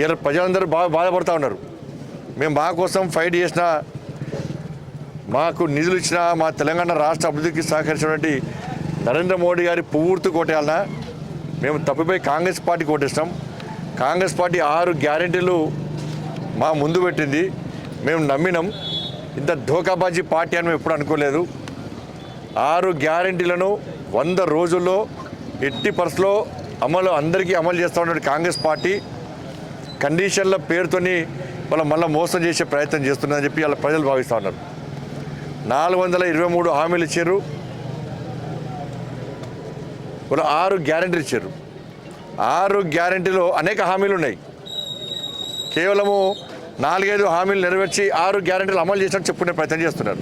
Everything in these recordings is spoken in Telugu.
ఇలా ప్రజలందరూ బాగా బాధపడుతూ ఉన్నారు. మేము మా కోసం ఫైట్ చేసిన మాకు నిధులు ఇచ్చిన మా తెలంగాణ రాష్ట్ర అభివృద్ధికి సహకరించినటువంటి నరేంద్ర మోడీ గారి పూర్తి కోటేయాలన మేము తప్పిపోయి కాంగ్రెస్ పార్టీ కోటేస్తాం కాంగ్రెస్ పార్టీ ఆరు గ్యారెంటీలు మా ముందు పెట్టింది. మేము నమ్మినాం. ఇంత ధోకాబాజీ పార్టీ అని మేము ఎప్పుడు అనుకోలేదు. ఆరు గ్యారెంటీలను వంద రోజుల్లో ఎట్టి పరిస్థితిలో అమలు అందరికీ అమలు చేస్తూ ఉన్నటువంటి కాంగ్రెస్ పార్టీ కండిషన్ల పేరుతోని వాళ్ళ మళ్ళీ మోసం చేసే ప్రయత్నం చేస్తున్నారని చెప్పి వాళ్ళ ప్రజలు భావిస్తూ ఉన్నారు. నాలుగు వందల ఇరవై మూడు హామీలు ఇచ్చారు. వాళ్ళు ఆరు గ్యారంటీలు ఇచ్చారు. ఆరు గ్యారెంటీలో అనేక హామీలు ఉన్నాయి. కేవలము నాలుగైదు హామీలు నెరవేర్చి ఆరు గ్యారెంటీలు అమలు చేసినట్టు చెప్పుకునే ప్రయత్నం చేస్తున్నారు.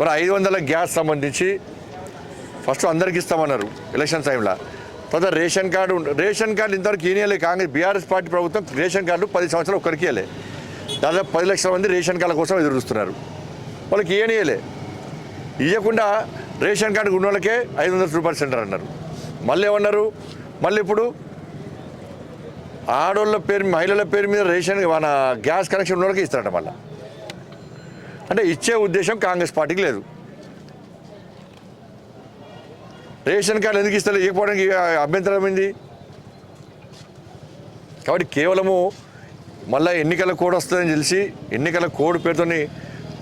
మరి ఐదు వందల గ్యాస్ సంబంధించి ఫస్ట్ అందరికి ఇస్తామన్నారు ఎలక్షన్ టైంలో. తర్వాత రేషన్ కార్డు రేషన్ కార్డు ఇంతవరకు ఈయనలే. కాంగ్రెస్ బీఆర్ఎస్ పార్టీ ప్రభుత్వం రేషన్ కార్డు పది సంవత్సరాలు ఒక్కరికి ఇవ్వలే దాదాపు పది లక్షల మంది రేషన్ కార్డుల కోసం ఎదురు చూస్తున్నారు. వాళ్ళకి ఇవ్వనియలే ఇవ్వకుండా రేషన్ కార్డు ఉన్న వాళ్ళకే ఐదు వందల రూపాయలు సెంటర్ అన్నారు. మళ్ళీ ఏమన్నారు? మళ్ళీ ఇప్పుడు ఆడోళ్ళ పేరు మహిళల పేరు మీద రేషన్ మన గ్యాస్ కనెక్షన్ ఉన్న వాళ్ళకి ఇస్తారట మళ్ళీ. అంటే ఇచ్చే ఉద్దేశం కాంగ్రెస్ పార్టీకి లేదు. రేషన్ కార్డు ఎందుకు ఇస్తారు ఇవ్వకపోవడానికి అభ్యంతరం ఏంది? కాబట్టి కేవలము మళ్ళీ ఎన్నికల కోడ్ వస్తుందని తెలిసి ఎన్నికల కోడ్ పేరుతోని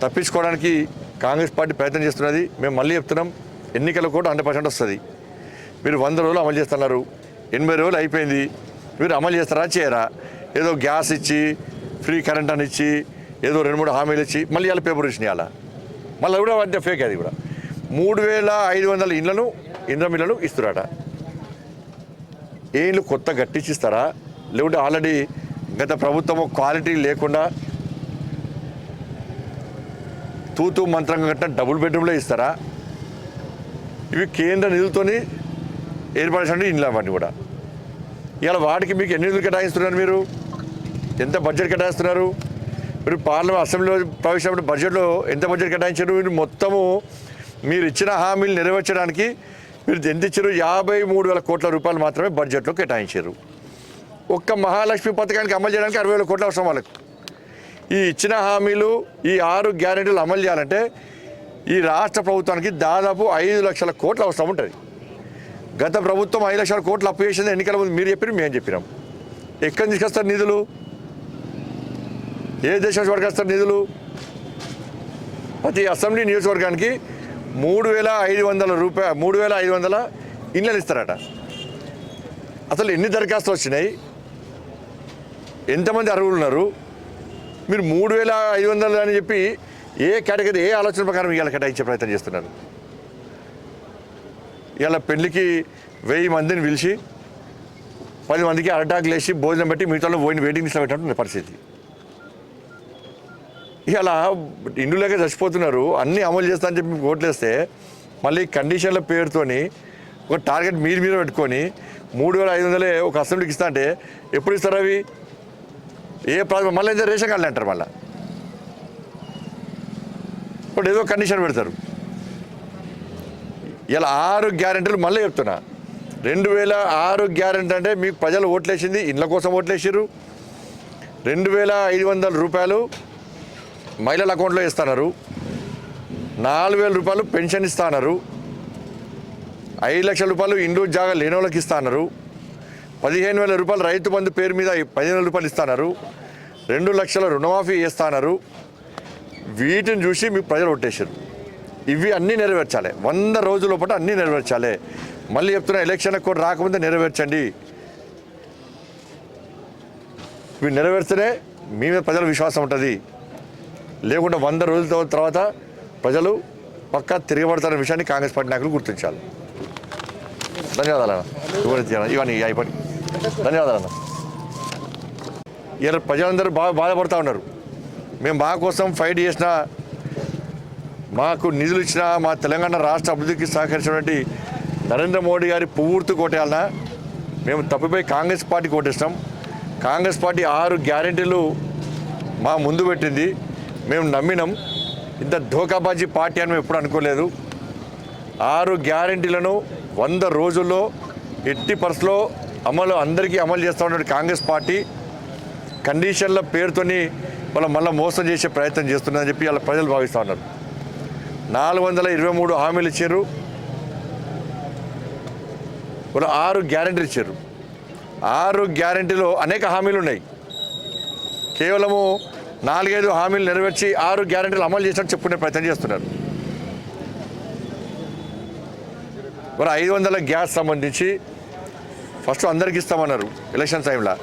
తప్పించుకోవడానికి కాంగ్రెస్ పార్టీ ప్రయత్నం చేస్తున్నది. మేము మళ్ళీ చెప్తున్నాం ఎన్నికల కోడ్ హండ్రెడ్ పర్సెంట్ వస్తుంది. మీరు వంద రోజులు అమలు చేస్తున్నారు. ఎనభై రోజులు అయిపోయింది. మీరు అమలు చేస్తారా చేయరా? ఏదో గ్యాస్ ఇచ్చి ఫ్రీ కరెంట్ అని ఇచ్చి ఏదో రెండు మూడు హామీలు ఇచ్చి మళ్ళీ వాళ్ళ పేపర్ ఇచ్చినాయి అలా మళ్ళీ కూడా అంటే ఫేక్ అది కూడా. మూడు వేల ఐదు వందల ఇళ్ళను ఇంద్రం ఇళ్ళను ఇస్తున్నారట. ఏ కొత్త గట్టించిస్తారా? లేకుంటే ఆల్రెడీ గత ప్రభుత్వం క్వాలిటీ లేకుండా తూతు మంత్రంగా కట్టిన డబుల్ బెడ్రూమ్లో ఇస్తారా? ఇవి కేంద్ర నిధులతోని ఏర్పడేసండి ఇండ్లు అవన్నీ కూడా. ఇవాళ వాటికి మీకు ఎన్ని నిధులు కేటాయిస్తున్నారు మీరు? ఎంత బడ్జెట్ కేటాయిస్తున్నారు? మీరు పార్లమెంట్ అసెంబ్లీలో ప్రవేశపెట్టిన బడ్జెట్లో ఎంత బడ్జెట్ కేటాయించారు? మీరు మొత్తము మీరు ఇచ్చిన హామీలు నెరవేర్చడానికి మీరు ఎంత ఇచ్చారు యాభై మూడు వేల కోట్ల రూపాయలు మాత్రమే బడ్జెట్లో కేటాయించారు. ఒక్క మహాలక్ష్మి పథకానికి అమలు చేయడానికి అరవై వేల కోట్ల అవసరం వాళ్ళకు. ఈ ఇచ్చిన హామీలు ఈ ఆరు గ్యారెంటీలు అమలు చేయాలంటే ఈ రాష్ట్ర ప్రభుత్వానికి దాదాపు ఐదు లక్షల కోట్ల అవసరం ఉంటుంది. గత ప్రభుత్వం ఐదు లక్షల కోట్లు అప్పు చేసింది ఎన్నికల ముందు మీరు చెప్పారు మేము చెప్పినాం. ఎక్కడి నుంచి తీసుకొస్తారు నిధులు? ఏ దేశం వరకు వస్తారు నిధులు? ప్రతి అసెంబ్లీ నియోజకవర్గానికి మూడు వేల ఐదు వందల రూపాయ మూడు వేల ఐదు వందల ఇళ్ళని ఇస్తారట. అసలు ఎన్ని దరఖాస్తులు వచ్చినాయి? ఎంతమంది అర్హులు ఉన్నారు? మీరు మూడు వేల ఐదు వందలు అని చెప్పి ఏ కేటగిరీ ఏ ఆలోచన ప్రకారం ఇవాళ కేటాయించే ప్రయత్నం చేస్తున్నారు? ఇవాళ పెళ్ళికి వెయ్యి మందిని పిలిచి పది మందికి అరటాకులు వేసి భోజనం పెట్టి మిగతా పోయిన వెయిటింగ్ లిస్ట్లో పెట్టినట్టు పరిస్థితి. ఇలా ఇండ్లు లేక చచ్చిపోతున్నారు అన్నీ అమలు చేస్తా అని చెప్పి ఓట్లేస్తే మళ్ళీ కండిషన్ల పేరుతోని ఒక టార్గెట్ మీరు మీద పెట్టుకొని మూడు వేల ఐదు వందలే ఒక అసెంబ్లీకి ఇస్తా అంటే ఎప్పుడు ఇస్తారు అవి? ఏ ప్రాబ్లం మళ్ళీ ఏదో రేషన్ కార్డులు అంటారు మళ్ళీ. ఇప్పుడు ఏదో కండిషన్ పెడతారు. ఇలా ఆరు గ్యారెంటీలు మళ్ళీ చెప్తున్నా. రెండు వేల ఆరు గ్యారెంటీ అంటే మీకు ప్రజలు ఓట్లేసింది ఇండ్ల కోసం ఓట్లేసారు రెండు వేల ఐదు వందల రూపాయలు మహిళల అకౌంట్లో ఇస్తున్నారు నాలుగు వేల రూపాయలు పెన్షన్ ఇస్తున్నారు ఐదు లక్షల రూపాయలు ఇండ్లు జాగా లేని వాళ్ళకి ఇస్తున్నారు పదిహేను వేల రూపాయలు రైతు బంధు పేరు మీద పదిహేను వేల రూపాయలు ఇస్తున్నారు రెండు లక్షల రుణమాఫీ ఇస్తున్నారు వీటిని చూసి మీ ప్రజలు కొట్టేశారు ఇవి అన్నీ నెరవేర్చాలి. వంద రోజుల లోపల అన్నీ నెరవేర్చాలి. మళ్ళీ చెప్తున్నా ఎలక్షన్ కూడా రాకముందే నెరవేర్చండి. ఇవి నెరవేర్స్తేనే మీ మీద ప్రజల విశ్వాసం ఉంటుంది. లేకుండా వంద రోజుల తర్వాత ప్రజలు పక్కా తిరగబడతారనే విషయాన్ని కాంగ్రెస్ పార్టీ నాయకులు గుర్తించాలి. ధన్యవాదాలు అన్న. ఇవన్నీ అయిపోయి ధన్యవాదాలు అన్న. ఇలా ప్రజలందరూ బాగా బాధపడుతూ ఉన్నారు. మేము మా కోసం ఫైట్ చేసిన మాకు నిధులు ఇచ్చిన మా తెలంగాణ రాష్ట్ర అభివృద్ధికి సహకరించినటువంటి నరేంద్ర మోడీ గారి పూర్తి కోటేయాలన మేము తప్పిపోయి కాంగ్రెస్ పార్టీ కోటేస్తాం కాంగ్రెస్ పార్టీ ఆరు గ్యారెంటీలు మా ముందు పెట్టింది. మేము నమ్మినాం ఇంత ధోకాబాజీ పార్టీ అని మేము ఎప్పుడు అనుకోలేదు. ఆరు గ్యారెంటీలను వంద రోజుల్లో ఎట్టి పరిస్థితిలో అమలు అందరికీ అమలు చేస్తూ ఉన్నాడు కాంగ్రెస్ పార్టీ. కండిషన్ల పేరుతోని వాళ్ళ మళ్ళీ మోసం చేసే ప్రయత్నం చేస్తున్నారని చెప్పి వాళ్ళ ప్రజలు భావిస్తూ ఉన్నారు. నాలుగు వందల ఇరవై మూడు హామీలు ఇచ్చారు. వాళ్ళు ఆరు గ్యారెంటీలు ఇచ్చారు. ఆరు గ్యారెంటీలో అనేక హామీలు ఉన్నాయి. కేవలము నాలుగైదు హామీలు నెరవేర్చి ఆరు గ్యారంటీలు అమలు చేసినట్టు చెప్పుకునే ప్రయత్నం చేస్తున్నారు. మరి ఐదు వందల గ్యాస్ సంబంధించి ఫస్ట్ అందరికి ఇస్తామన్నారు ఎలక్షన్ టైంలో.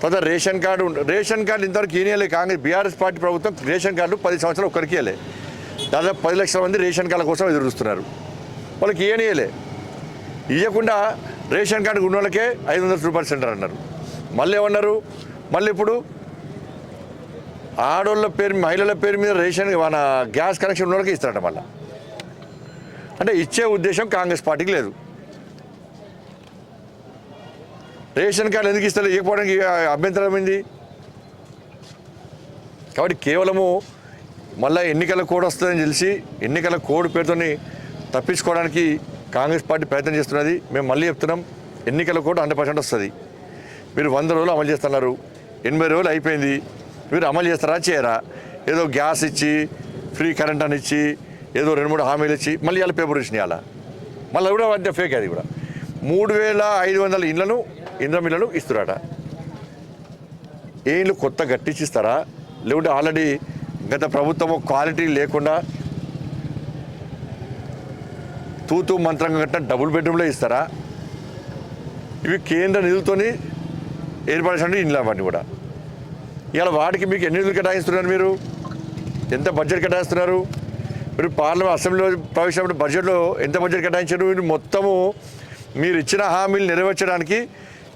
తర్వాత రేషన్ కార్డు రేషన్ కార్డు ఇంతవరకు ఈయనలే కాంగ్రెస్ బీఆర్ఎస్ పార్టీ ప్రభుత్వం రేషన్ కార్డు పది సంవత్సరాలు ఒక్కరికి ఇవ్వలే దాదాపు పది లక్షల మంది రేషన్ కార్డుల కోసం ఎదురు చూస్తున్నారు. వాళ్ళకి ఇవ్వనియలే ఇవ్వకుండా రేషన్ కార్డు ఉన్న వాళ్ళకే ఐదు వందల రూపాయలు సెంటర్ అన్నారు. మళ్ళీ ఏమన్నారు? మళ్ళీ ఇప్పుడు ఆడోళ్ళ పేరు మహిళల పేరు మీద రేషన్ మన గ్యాస్ కనెక్షన్ ఉన్న వాళ్ళకి ఇస్తారట మళ్ళీ. అంటే ఇచ్చే ఉద్దేశం కాంగ్రెస్ పార్టీకి లేదు. రేషన్ కార్డు ఎందుకు ఇస్తారు ఇవ్వకపోవడానికి అభ్యంతరం ఏంది? కాబట్టి కేవలము మళ్ళీ ఎన్నికల కోడ్ వస్తుందని తెలిసి ఎన్నికల కోడ్ పేరుతోని తప్పించుకోవడానికి కాంగ్రెస్ పార్టీ ప్రయత్నం చేస్తున్నది. మేము మళ్ళీ చెప్తున్నాం ఎన్నికల కోడ్ హండ్రెడ్ పర్సెంట్ వస్తుంది. మీరు వంద రోజులు అమలు చేస్తున్నారు. ఎనభై రోజులు అయిపోయింది. మీరు అమలు చేస్తారా చేయరా ఏదో గ్యాస్ ఇచ్చి ఫ్రీ కరెంట్ అని ఇచ్చి ఏదో రెండు మూడు హామీలు ఇచ్చి మళ్ళీ ఇలా పేపర్ ఇచ్చినాయి అలా మళ్ళీ కూడా అంటే ఫేక్ అది కూడా. మూడు వేల ఐదు వందల ఇండ్లను ఇంద్రం ఇళ్ళను ఇస్తున్నారట ఏ ఇల్లు కొత్త కట్టించిస్తారా లేకుంటే ఆల్రెడీ గత ప్రభుత్వము క్వాలిటీ లేకుండా తూతూ మంత్రంగా కట్టిన డబుల్ బెడ్రూమ్లో ఇస్తారా? ఇవి కేంద్ర నిధులతోని ఏర్పడినటువంటి ఇండ్లు అవన్నీ కూడా. ఇలా వాటికి మీకు ఎన్ని నిధులు కేటాయిస్తున్నారు మీరు? ఎంత బడ్జెట్ కేటాయిస్తున్నారు? మీరు పార్లమెంట్ అసెంబ్లీలో ప్రవేశించినప్పుడు బడ్జెట్లో ఎంత బడ్జెట్ కేటాయించారు? మీరు మొత్తము మీరు ఇచ్చిన హామీలు నెరవేర్చడానికి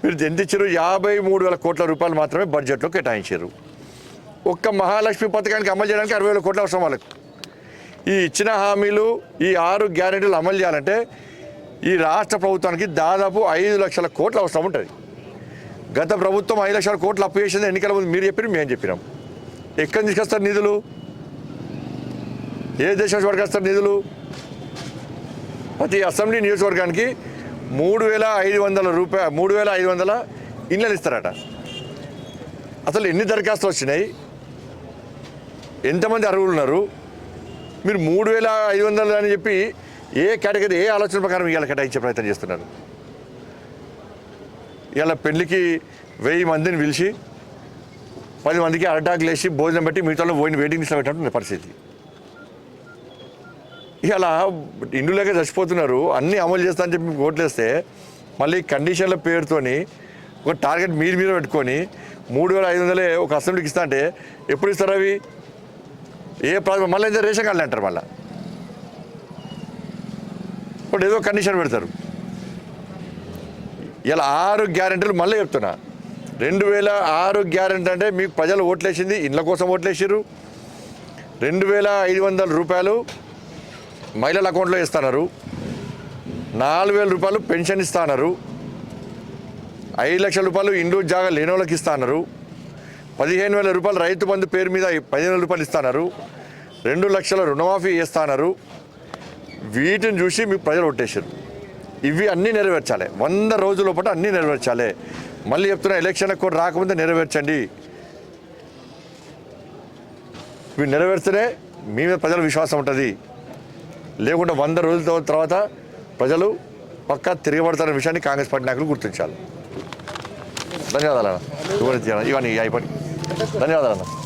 మీరు ఎంత ఇచ్చారు? యాభై మూడు వేల కోట్ల రూపాయలు మాత్రమే బడ్జెట్లో కేటాయించారు. ఒక్క మహాలక్ష్మి పథకానికి అమలు చేయడానికి అరవై వేల కోట్ల అవసరం వాళ్ళకి. ఈ ఇచ్చిన హామీలు ఈ ఆరు గ్యారెంటీలు అమలు చేయాలంటే ఈ రాష్ట్ర ప్రభుత్వానికి దాదాపు ఐదు లక్షల కోట్ల అవసరం ఉంటుంది. గత ప్రభుత్వం ఐదు లక్షల కోట్లు అప్పు చేసింది. ఎన్నికల ముందు మీరు చెప్పిన మేము చెప్పినాం. ఎక్కడి నుంచి తీసుకొస్తారు నిధులు? ఏ దేశం నుంచి వస్తారు నిధులు? ప్రతి అసెంబ్లీ నియోజకవర్గానికి మూడు వేల ఐదు వందల రూపాయ మూడు వేల ఐదు వందల ఇళ్ళని ఇస్తారట. అసలు ఎన్ని దరఖాస్తులు వచ్చినాయి? ఎంతమంది అర్హులు ఉన్నారు? మీరు మూడు వేల ఐదు వందలు అని చెప్పి ఏ కేటగిరీ ఏ ఆలోచన ప్రకారం ఇవాళ కేటాయించే ప్రయత్నం చేస్తున్నారు? ఇలా పెళ్ళికి వెయ్యి మందిని పిలిచి పది మందికి అరటాకులు వేసి భోజనం పెట్టి మిగతా పోయిన వెయిటింగ్ లిస్ట్లో పెట్టినట్టు పరిస్థితి. ఇలా ఇండు లేక చచ్చిపోతున్నారు అన్నీ అమలు చేస్తా అని చెప్పి ఓట్లేస్తే మళ్ళీ కండిషన్ల పేరుతోని ఒక టార్గెట్ మీరు మీద పెట్టుకొని మూడు వేల ఐదు వందలే ఒక అసెంబ్లీకి ఇస్తా అంటే ఎప్పుడు ఇస్తారు అవి? ఏ ప్రాబ్లం మళ్ళీ అయితే రేషన్ కార్డులు అంటారు మళ్ళీ. ఇప్పుడు ఏదో కండిషన్ పెడతారు. ఇలా ఆరు గ్యారెంటీలు మళ్ళీ చెప్తున్నా. రెండు వేల ఆరు గ్యారెంటీ అంటే మీకు ప్రజలు ఓట్లేసింది ఇండ్ల కోసం ఓట్లేసారు రెండు వేల ఐదు వందల రూపాయలు మహిళల అకౌంట్లో ఇస్తున్నారు నాలుగు వేల రూపాయలు పెన్షన్ ఇస్తున్నారు. ఐదు లక్షల రూపాయలు ఇండ్లు జాగా లేని వాళ్ళకి ఇస్తున్నారు. పదిహేను వేల రూపాయలు రైతు బంధు పేరు మీద పదిహేను వేల రూపాయలు ఇస్తున్నారు. రెండు లక్షల రుణమాఫీ ఇస్తున్నారు వీటిని చూసి మీకు ప్రజలు ఒట్టేశారు ఇవి అన్నీ నెరవేర్చాలి. వంద రోజుల పాటు అన్నీ నెరవేర్చాలి. మళ్ళీ చెప్తున్నా ఎలక్షన్ కూడా రాకముందే నెరవేర్చండి. ఇవి నెరవేర్స్తేనే మీ మీద ప్రజల విశ్వాసం ఉంటుంది. లేకుండా వంద రోజుల తర్వాత ప్రజలు పక్కా తిరగబడతారనే విషయాన్ని కాంగ్రెస్ పార్టీ నాయకులు గుర్తించాలి. ధన్యవాదాలు అన్న. ఇవన్నీ అయిపోయి ధన్యవాదాలు అన్న.